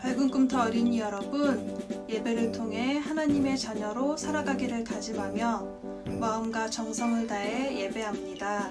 밝은 꿈터 어린이 여러분, 예배를 통해 하나님의 자녀로 살아가기를 다짐하며 마음과 정성을 다해 예배합니다.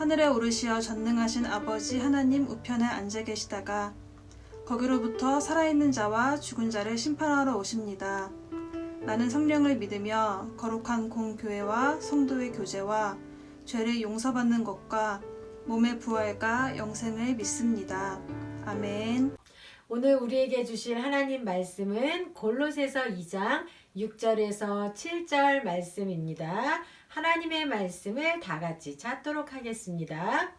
하늘에 오르시어 전능하신 아버지 하나님 우편에 앉아 계시다가 거기로부터 살아있는 자와 죽은 자를 심판하러 오십니다. 나는 성령을 믿으며 거룩한 공교회와 성도의 교제와 죄를 용서받는 것과 몸의 부활과 영생을 믿습니다. 아멘. 오늘 우리에게 주실 하나님 말씀은 골로새서 2장 6절에서 7절 말씀입니다. 하나님의 말씀을 다 같이 찾도록 하겠습니다.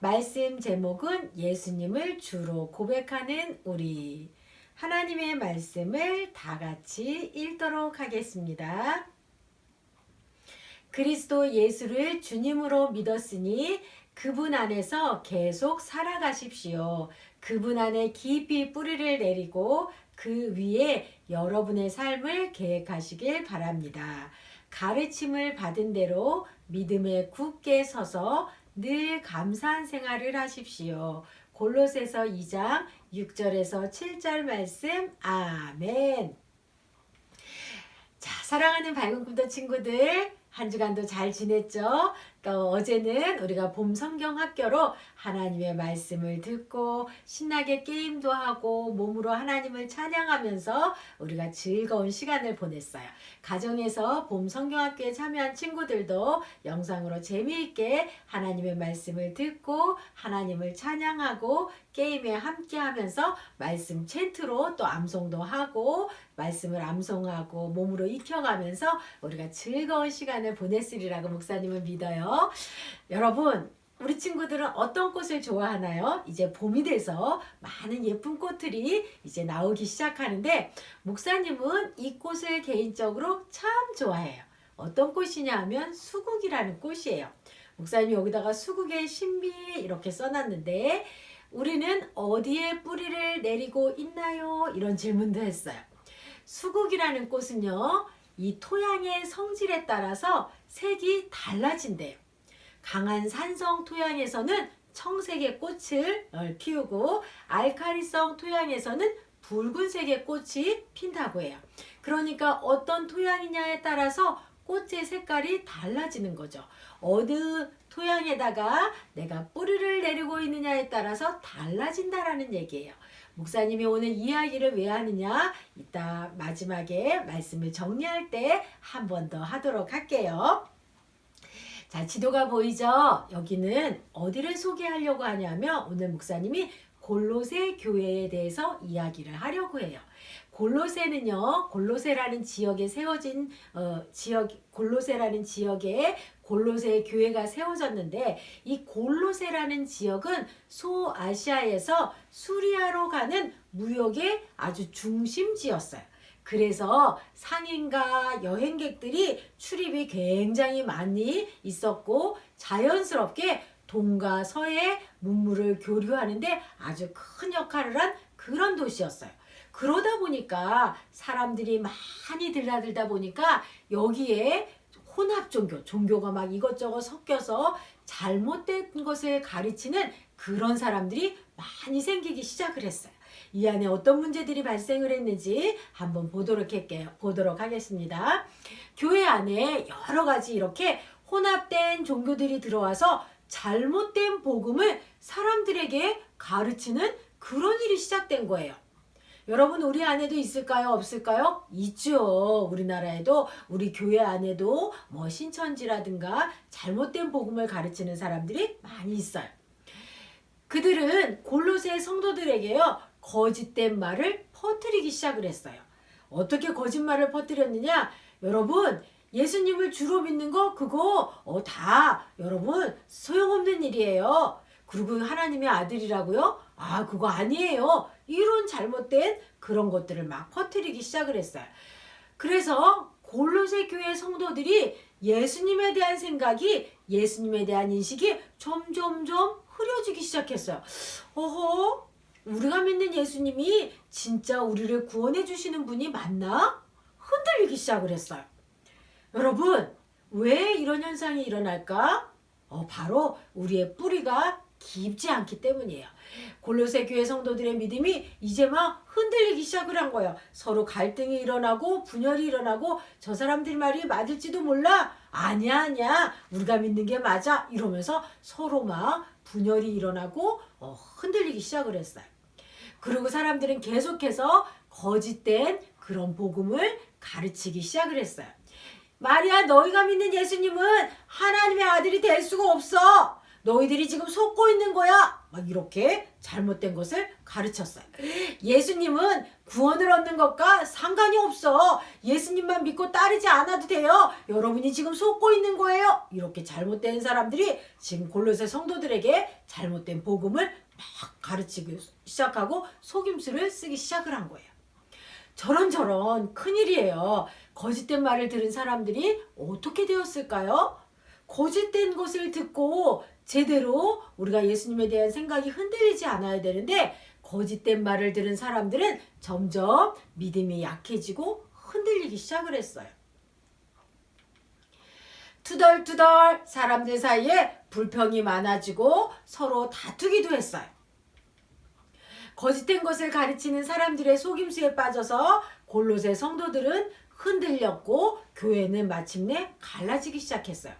말씀 제목은 예수님을 주로 고백하는 우리. 하나님의 말씀을 다 같이 읽도록 하겠습니다. 그리스도 예수를 주님으로 믿었으니 그분 안에서 계속 살아가십시오. 그분 안에 깊이 뿌리를 내리고 그 위에 여러분의 삶을 계획하시길 바랍니다. 가르침을 받은 대로 믿음에 굳게 서서 늘 감사한 생활을 하십시오. 골로새서 2장 6절에서 7절 말씀 아멘. 자, 사랑하는 밝은 꿈도 친구들, 한 주간도 잘 지냈죠? 또 어제는 우리가 봄 성경 학교로 하나님의 말씀을 듣고 신나게 게임도 하고 몸으로 하나님을 찬양하면서 우리가 즐거운 시간을 보냈어요. 가정에서 봄 성경 학교에 참여한 친구들도 영상으로 재미있게 하나님의 말씀을 듣고 하나님을 찬양하고 게임에 함께 하면서 말씀 챈트로 또 암송도 하고 말씀을 암송하고 몸으로 익혀가면서 우리가 즐거운 시간을 보냈으리라고 목사님은 믿어요. 여러분, 우리 친구들은 어떤 꽃을 좋아하나요? 이제 봄이 돼서 많은 예쁜 꽃들이 이제 나오기 시작하는데 목사님은 이 꽃을 개인적으로 참 좋아해요. 어떤 꽃이냐 하면 수국이라는 꽃이에요. 목사님이 여기다가 수국의 신비 이렇게 써놨는데 우리는 어디에 뿌리를 내리고 있나요? 이런 질문도 했어요. 수국이라는 꽃은요, 이 토양의 성질에 따라서 색이 달라진대요. 강한 산성 토양에서는 청색의 꽃을 어, 피우고 알카리성 토양에서는 붉은색의 꽃이 핀다고 해요. 그러니까 어떤 토양이냐에 따라서 꽃의 색깔이 달라지는 거죠. 어느 토양에다가 내가 뿌리를 내리고 있느냐에 따라서 달라진다라는 얘기예요. 목사님이 오늘 이야기를 왜 하느냐? 이따 마지막에 말씀을 정리할 때 한 번 더 하도록 할게요. 자, 지도가 보이죠? 여기는 어디를 소개하려고 하냐면 오늘 목사님이 골로새 교회에 대해서 이야기를 하려고 해요. 골로새는요, 골로새라는 지역에 세워진 어, 지역 골로새라는 지역에 골로새 교회가 세워졌는데 이 골로새라는 지역은 소아시아에서 수리아로 가는 무역의 아주 중심지였어요. 그래서 상인과 여행객들이 출입이 굉장히 많이 있었고 자연스럽게 동과 서의 문물을 교류하는데 아주 큰 역할을 한 그런 도시였어요. 그러다 보니까 사람들이 많이 들라들다 보니까 여기에 혼합 종교, 종교가 막 이것저것 섞여서 잘못된 것을 가르치는 그런 사람들이 많이 생기기 시작을 했어요. 이 안에 어떤 문제들이 발생을 했는지 한번 보도록 할게요. 보도록 하겠습니다. 교회 안에 여러 가지 이렇게 혼합된 종교들이 들어와서 잘못된 복음을 사람들에게 가르치는 그런 일이 시작된 거예요. 여러분 우리 안에도 있을까요? 없을까요? 있죠. 우리나라에도 우리 교회 안에도 뭐 신천지라든가 잘못된 복음을 가르치는 사람들이 많이 있어요. 그들은 골로새 성도들에게요 거짓된 말을 퍼뜨리기 시작을 했어요. 어떻게 거짓말을 퍼뜨렸느냐? 여러분 예수님을 주로 믿는 거 그거 어, 다 여러분 소용없는 일이에요. 그리고 하나님의 아들이라고요? 아 그거 아니에요. 이런 잘못된 그런 것들을 막 퍼뜨리기 시작을 했어요. 그래서 골로새 교회 성도들이 예수님에 대한 생각이 예수님에 대한 인식이 점점점 흐려지기 시작했어요. 어허, 우리가 믿는 예수님이 진짜 우리를 구원해 주시는 분이 맞나? 흔들리기 시작을 했어요. 여러분, 왜 이런 현상이 일어날까? 어, 바로 우리의 뿌리가 깊지 않기 때문이에요. 골로새 교회 성도들의 믿음이 이제 막 흔들리기 시작을 한 거예요. 서로 갈등이 일어나고 분열이 일어나고 저 사람들 말이 맞을지도 몰라. 아니야 아니야 우리가 믿는 게 맞아 이러면서 서로 막 분열이 일어나고 어, 흔들리기 시작을 했어요. 그리고 사람들은 계속해서 거짓된 그런 복음을 가르치기 시작을 했어요. 마리아 너희가 믿는 예수님은 하나님의 아들이 될 수가 없어. 너희들이 지금 속고 있는 거야. 막 이렇게 잘못된 것을 가르쳤어요. 예수님은 구원을 얻는 것과 상관이 없어. 예수님만 믿고 따르지 않아도 돼요. 여러분이 지금 속고 있는 거예요. 이렇게 잘못된 사람들이 지금 골로새 성도들에게 잘못된 복음을 막 가르치기 시작하고 속임수를 쓰기 시작을 한 거예요. 저런 저런 큰일이에요. 거짓된 말을 들은 사람들이 어떻게 되었을까요? 거짓된 것을 듣고 제대로 우리가 예수님에 대한 생각이 흔들리지 않아야 되는데 거짓된 말을 들은 사람들은 점점 믿음이 약해지고 흔들리기 시작을 했어요. 투덜투덜 사람들 사이에 불평이 많아지고 서로 다투기도 했어요. 거짓된 것을 가르치는 사람들의 속임수에 빠져서 골로새 성도들은 흔들렸고 교회는 마침내 갈라지기 시작했어요.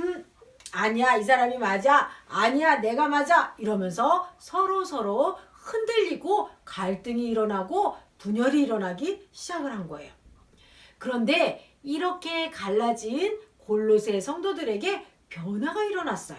음, 아니야 이 사람이 맞아 아니야 내가 맞아 이러면서 서로 서로 흔들리고 갈등이 일어나고 분열이 일어나기 시작을 한 거예요. 그런데 이렇게 갈라진 골로새 성도들에게 변화가 일어났어요.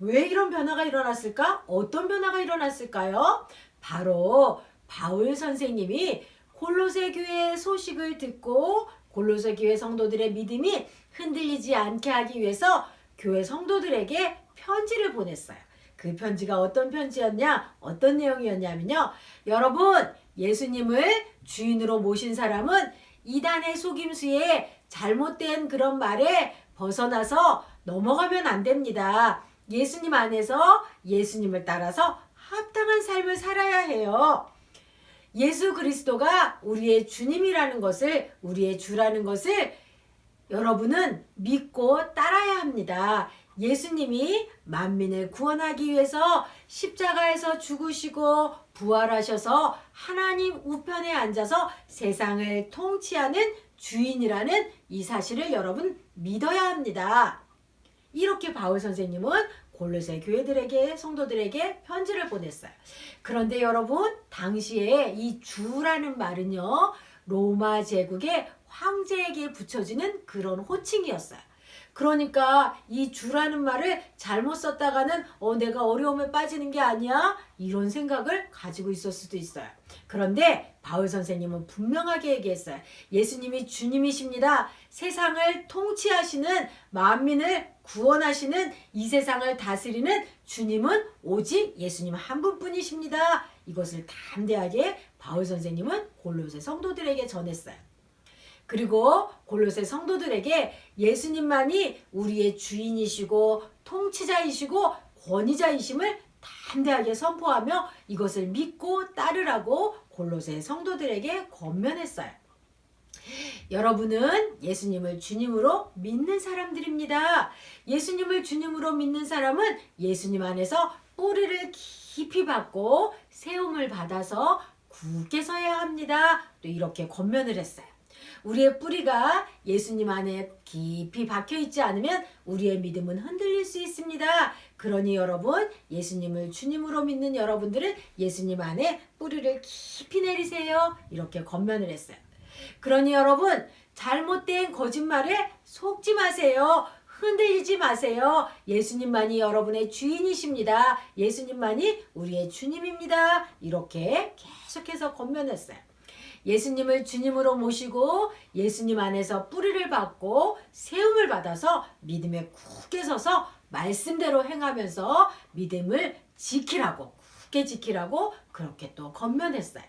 왜 이런 변화가 일어났을까? 어떤 변화가 일어났을까요? 바로 바울 선생님이 골로새 교회의 소식을 듣고 골로새 교회 성도들의 믿음이 흔들리지 않게 하기 위해서 교회 성도들에게 편지를 보냈어요. 그 편지가 어떤 편지였냐? 어떤 내용이었냐면요. 여러분, 예수님을 주인으로 모신 사람은 이단의 속임수에 잘못된 그런 말에 벗어나서 넘어가면 안 됩니다. 예수님 안에서 예수님을 따라서 합당한 삶을 살아야 해요. 예수 그리스도가 우리의 주님이라는 것을, 우리의 주라는 것을 여러분은 믿고 따라야 합니다. 예수님이 만민을 구원하기 위해서 십자가에서 죽으시고 부활하셔서 하나님 우편에 앉아서 세상을 통치하는 주인이라는 이 사실을 여러분 믿어야 합니다. 이렇게 바울 선생님은 골로새 교회들에게 성도들에게 편지를 보냈어요. 그런데 여러분 당시에 이 주라는 말은요 로마 제국의 황제에게 붙여지는 그런 호칭이었어요. 그러니까 이 주라는 말을 잘못 썼다가는 어 내가 어려움에 빠지는 게 아니야 이런 생각을 가지고 있을 수도 있어요. 그런데 바울 선생님은 분명하게 얘기했어요. 예수님이 주님이십니다. 세상을 통치하시는 만민을 구원하시는 이 세상을 다스리는 주님은 오직 예수님 한 분뿐이십니다. 이것을 담대하게 바울 선생님은 골로새 성도들에게 전했어요. 그리고 골로새 성도들에게 예수님만이 우리의 주인이시고 통치자이시고 권위자이심을 담대하게 선포하며 이것을 믿고 따르라고 골로새 성도들에게 권면했어요. 여러분은 예수님을 주님으로 믿는 사람들입니다. 예수님을 주님으로 믿는 사람은 예수님 안에서 뿌리를 깊이 받고 세움을 받아서 굳게 서야 합니다. 또 이렇게 권면을 했어요. 우리의 뿌리가 예수님 안에 깊이 박혀 있지 않으면 우리의 믿음은 흔들릴 수 있습니다. 그러니 여러분, 예수님을 주님으로 믿는 여러분들은 예수님 안에 뿌리를 깊이 내리세요. 이렇게 권면을 했어요. 그러니 여러분, 잘못된 거짓말에 속지 마세요. 흔들리지 마세요. 예수님만이 여러분의 주인이십니다. 예수님만이 우리의 주님입니다. 이렇게 계속해서 권면했어요. 예수님을 주님으로 모시고 예수님 안에서 뿌리를 받고 세움을 받아서 믿음에 굳게 서서 말씀대로 행하면서 믿음을 지키라고 굳게 지키라고 그렇게 또 건면했어요.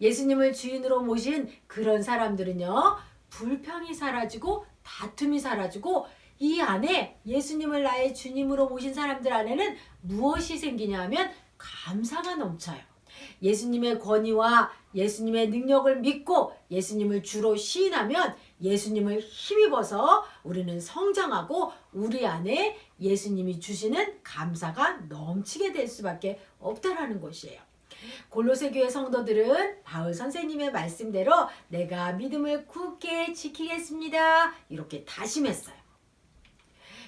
예수님을 주인으로 모신 그런 사람들은요 불평이 사라지고 다툼이 사라지고 이 안에 예수님을 나의 주님으로 모신 사람들 안에는 무엇이 생기냐 하면 감사가 넘쳐요. 예수님의 권위와 예수님의 능력을 믿고 예수님을 주로 시인하면 예수님을 힘입어서 우리는 성장하고 우리 안에 예수님이 주시는 감사가 넘치게 될 수밖에 없다라는 것이에요. 골로새 교회 성도들은 바울 선생님의 말씀대로 내가 믿음을 굳게 지키겠습니다. 이렇게 다짐했어요.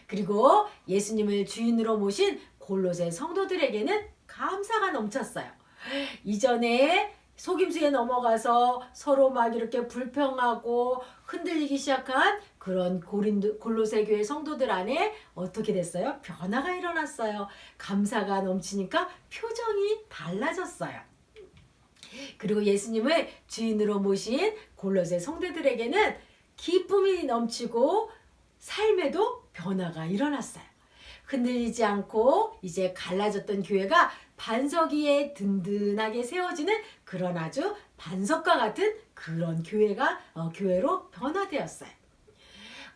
그리고 예수님을 주인으로 모신 골로새 성도들에게는 감사가 넘쳤어요. 이전에 속임수에 넘어가서 서로 막 이렇게 불평하고 흔들리기 시작한 그런 고린도, 골로새 교회 성도들 안에 어떻게 됐어요? 변화가 일어났어요. 감사가 넘치니까 표정이 달라졌어요. 그리고 예수님을 주인으로 모신 골로새 성도들에게는 기쁨이 넘치고 삶에도 변화가 일어났어요. 흔들리지 않고 이제 갈라졌던 교회가 반석 위에 든든하게 세워지는 그런 아주 반석과 같은 그런 교회가 어, 교회로 변화되었어요.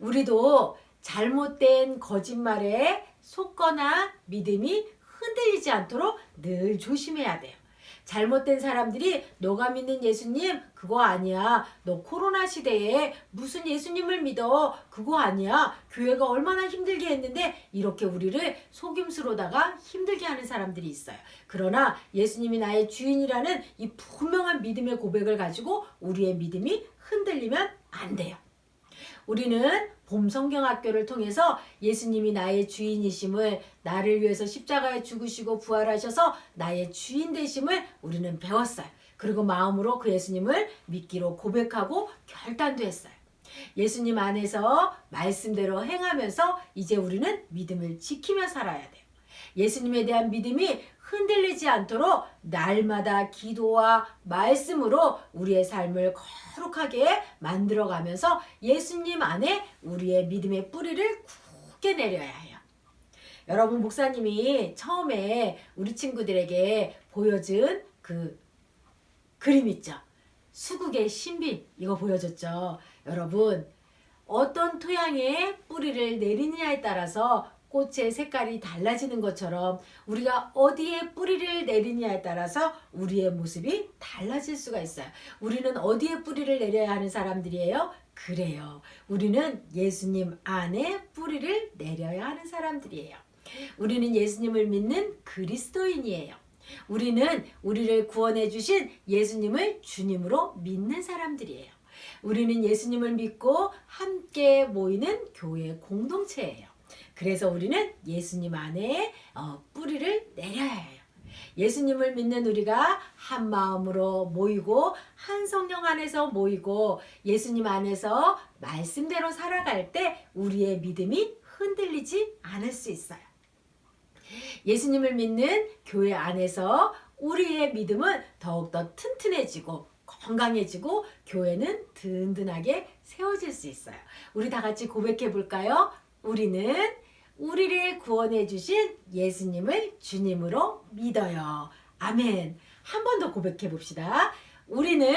우리도 잘못된 거짓말에 속거나 믿음이 흔들리지 않도록 늘 조심해야 돼요. 잘못된 사람들이 너가 믿는 예수님 그거 아니야. 너 코로나 시대에 무슨 예수님을 믿어. 그거 아니야. 교회가 얼마나 힘들게 했는데 이렇게 우리를 속임수로다가 힘들게 하는 사람들이 있어요. 그러나 예수님이 나의 주인이라는 이 분명한 믿음의 고백을 가지고 우리의 믿음이 흔들리면 안 돼요. 우리는 봄 성경학교를 통해서 예수님이 나의 주인이심을 나를 위해서 십자가에 죽으시고 부활하셔서 나의 주인 되심을 우리는 배웠어요. 그리고 마음으로 그 예수님을 믿기로 고백하고 결단도 했어요. 예수님 안에서 말씀대로 행하면서 이제 우리는 믿음을 지키며 살아야 돼요. 예수님에 대한 믿음이 흔들리지 않도록 날마다 기도와 말씀으로 우리의 삶을 거룩하게 만들어가면서 예수님 안에 우리의 믿음의 뿌리를 굳게 내려야 해요. 여러분 목사님이 처음에 우리 친구들에게 보여준 그 그림 있죠. 수국의 신비 이거 보여줬죠. 여러분 어떤 토양에 뿌리를 내리느냐에 따라서 꽃의 색깔이 달라지는 것처럼 우리가 어디에 뿌리를 내리냐에 따라서 우리의 모습이 달라질 수가 있어요. 우리는 어디에 뿌리를 내려야 하는 사람들이에요? 그래요. 우리는 예수님 안에 뿌리를 내려야 하는 사람들이에요. 우리는 예수님을 믿는 그리스도인이에요. 우리는 우리를 구원해 주신 예수님을 주님으로 믿는 사람들이에요. 우리는 예수님을 믿고 함께 모이는 교회 공동체예요. 그래서 우리는 예수님 안에 어, 뿌리를 내려야 해요. 예수님을 믿는 우리가 한 마음으로 모이고 한 성령 안에서 모이고 예수님 안에서 말씀대로 살아갈 때 우리의 믿음이 흔들리지 않을 수 있어요. 예수님을 믿는 교회 안에서 우리의 믿음은 더욱더 튼튼해지고 건강해지고 교회는 든든하게 세워질 수 있어요. 우리 다 같이 고백해 볼까요? 우리는 우리를 구원해 주신 예수님을 주님으로 믿어요. 아멘. 한 번 더 고백해 봅시다. 우리는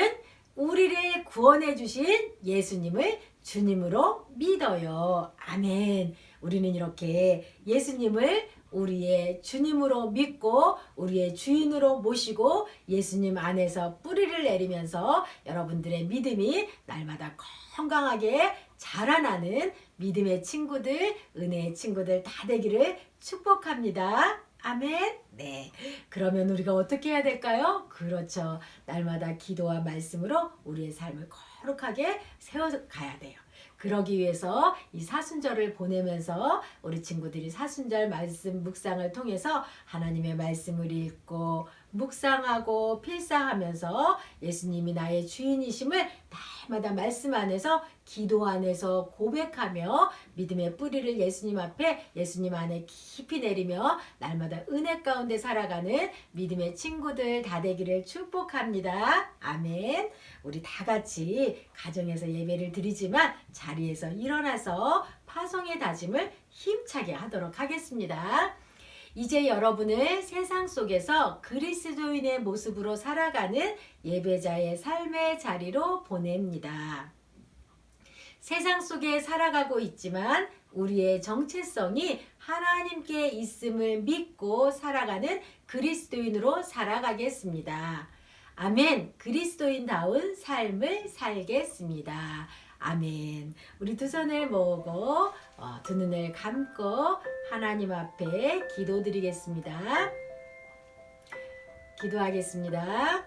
우리를 구원해 주신 예수님을 주님으로 믿어요. 아멘. 우리는 이렇게 예수님을 우리의 주님으로 믿고 우리의 주인으로 모시고 예수님 안에서 뿌리를 내리면서 여러분들의 믿음이 날마다 건강하게 자라나는 믿음의 친구들, 은혜의 친구들 다 되기를 축복합니다. 아멘. 네. 그러면 우리가 어떻게 해야 될까요? 그렇죠. 날마다 기도와 말씀으로 우리의 삶을 거룩하게 세워가야 돼요. 그러기 위해서 이 사순절을 보내면서 우리 친구들이 사순절 말씀 묵상을 통해서 하나님의 말씀을 읽고 묵상하고 필사하면서 예수님이 나의 주인이심을 날마다 말씀 안에서 기도 안에서 고백하며 믿음의 뿌리를 예수님 앞에 예수님 안에 깊이 내리며 날마다 은혜 가운데 살아가는 믿음의 친구들 다 되기를 축복합니다. 아멘. 우리 다 같이 가정에서 예배를 드리지만 자리에서 일어나서 파송의 다짐을 힘차게 하도록 하겠습니다. 이제 여러분을 세상 속에서 그리스도인의 모습으로 살아가는 예배자의 삶의 자리로 보냅니다. 세상 속에 살아가고 있지만 우리의 정체성이 하나님께 있음을 믿고 살아가는 그리스도인으로 살아가겠습니다. 아멘. 그리스도인다운 삶을 살겠습니다. 아멘. 우리 두 손을 모으고 어, 두 눈을 감고 하나님 앞에 기도드리겠습니다. 기도하겠습니다.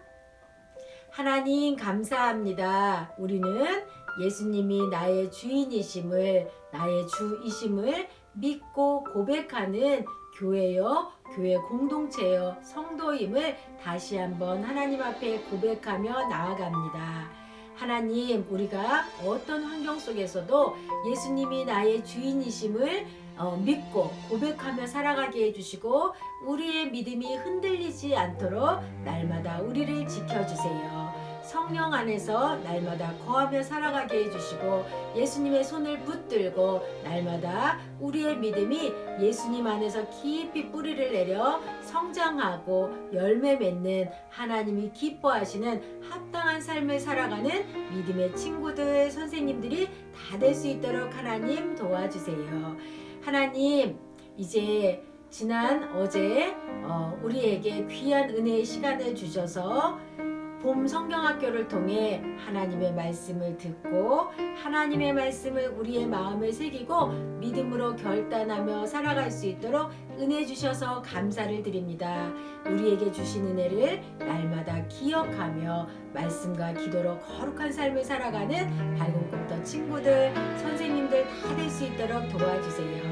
하나님 감사합니다. 우리는 예수님이 나의 주인이심을 나의 주이심을 믿고 고백하는 교회요, 교회 공동체요, 성도임을 다시 한번 하나님 앞에 고백하며 나아갑니다. 하나님, 우리가 어떤 환경 속에서도 예수님이 나의 주인이심을 어, 믿고 고백하며 살아가게 해주시고 우리의 믿음이 흔들리지 않도록 날마다 우리를 지켜주세요. 성령 안에서 날마다 거하며 살아가게 해주시고 예수님의 손을 붙들고 날마다 우리의 믿음이 예수님 안에서 깊이 뿌리를 내려 성장하고 열매 맺는 하나님이 기뻐하시는 합당한 삶을 살아가는 믿음의 친구들, 선생님들이 다 될 수 있도록 하나님 도와주세요. 하나님, 이제 지난 어제 어, 우리에게 귀한 은혜의 시간을 주셔서 봄 성경학교를 통해 하나님의 말씀을 듣고 하나님의 말씀을 우리의 마음에 새기고 믿음으로 결단하며 살아갈 수 있도록 은혜 주셔서 감사를 드립니다. 우리에게 주신 은혜를 날마다 기억하며 말씀과 기도로 거룩한 삶을 살아가는 밝은 꿈터 친구들, 선생님들 다 될 수 있도록 도와주세요.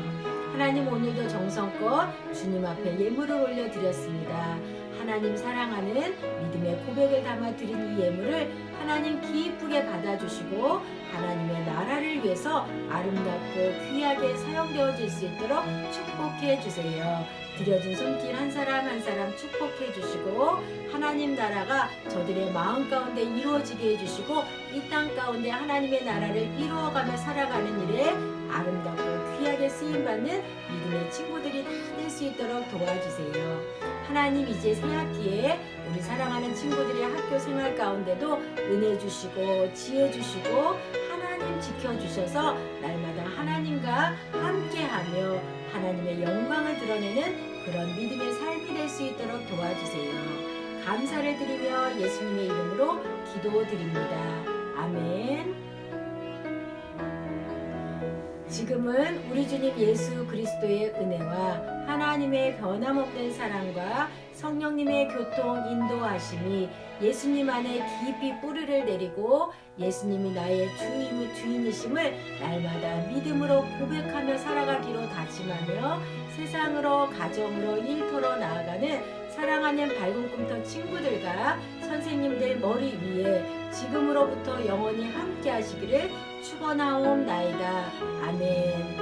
하나님 오늘도 정성껏 주님 앞에 예물을 올려드렸습니다. 하나님 사랑하는 믿음의 고백을 담아 드린 이 예물을 하나님 기쁘게 받아주시고 하나님의 나라를 위해서 아름답고 귀하게 사용되어질 수 있도록 축복해 주세요. 드려진 손길 한 사람 한 사람 축복해 주시고 하나님 나라가 저들의 마음 가운데 이루어지게 해주시고 이 땅 가운데 하나님의 나라를 이루어가며 살아가는 일에 아름답고 귀하게 쓰임받는 믿음의 친구들이 다 될 수 있도록 도와주세요. 하나님 이제 새 학기에 우리 사랑하는 친구들의 학교 생활 가운데도 은혜 주시고 지혜 주시고 하나님 지켜주셔서 날마다 하나님과 함께하며 하나님의 영광을 드러내는 그런 믿음의 삶이 될 수 있도록 도와주세요. 감사를 드리며 예수님의 이름으로 기도드립니다. 아멘. 지금은 우리 주님 예수 그리스도의 은혜와 하나님의 변함없는 사랑과 성령님의 교통 인도하심이 예수님 안에 깊이 뿌리를 내리고 예수님이 나의 주임, 주인이심을 날마다 믿음으로 고백하며 살아가기로 다짐하며 세상으로 가정으로 일터로 나아가는 사랑하는 밝은 꿈터 친구들과 선생님들 머리 위에 지금으로부터 영원히 함께 하시기를 축원하옵나이다. 아멘.